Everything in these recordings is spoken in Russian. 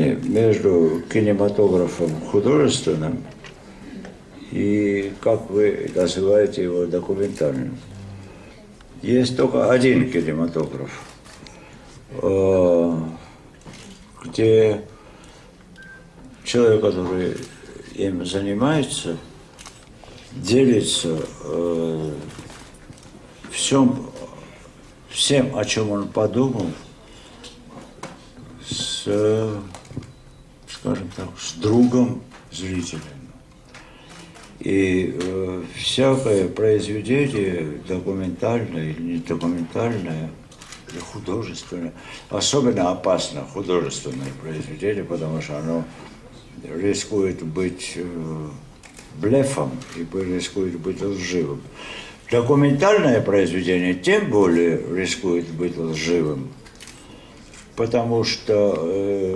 между кинематографом художественным и, как вы называете его, документальным. Есть только один кинематограф, э, где человек, который им занимается, делится э, всем, всем, о чем он подумал, с, скажем так, с другом зрителя. И э, всякое произведение, документальное или не документальное, или художественное, особенно опасно художественное произведение, потому что оно рискует быть э, блефом и рискует быть лживым. Документальное произведение тем более рискует быть лживым, потому что, э,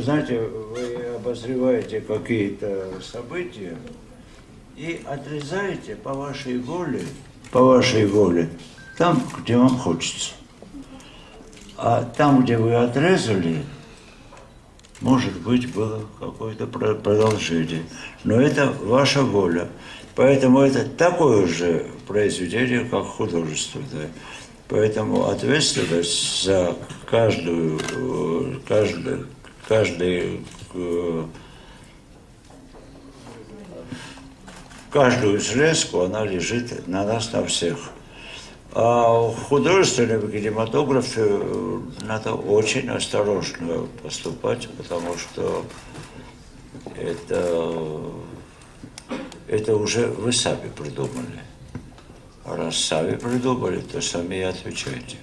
знаете, вы обозреваете какие-то события и отрезаете по вашей воле, по вашей воле, там, где вам хочется. А там, где вы отрезали, может быть, было какое-то продолжение. Но это ваша воля. Поэтому это такое же произведение, как художественное. Поэтому ответственность за каждую, каждый, каждый, каждую срезку, она лежит на нас, на всех. А в художественном кинематографе надо очень осторожно поступать, потому что это, это уже вы сами придумали. А раз сами придумали, то сами и отвечайте.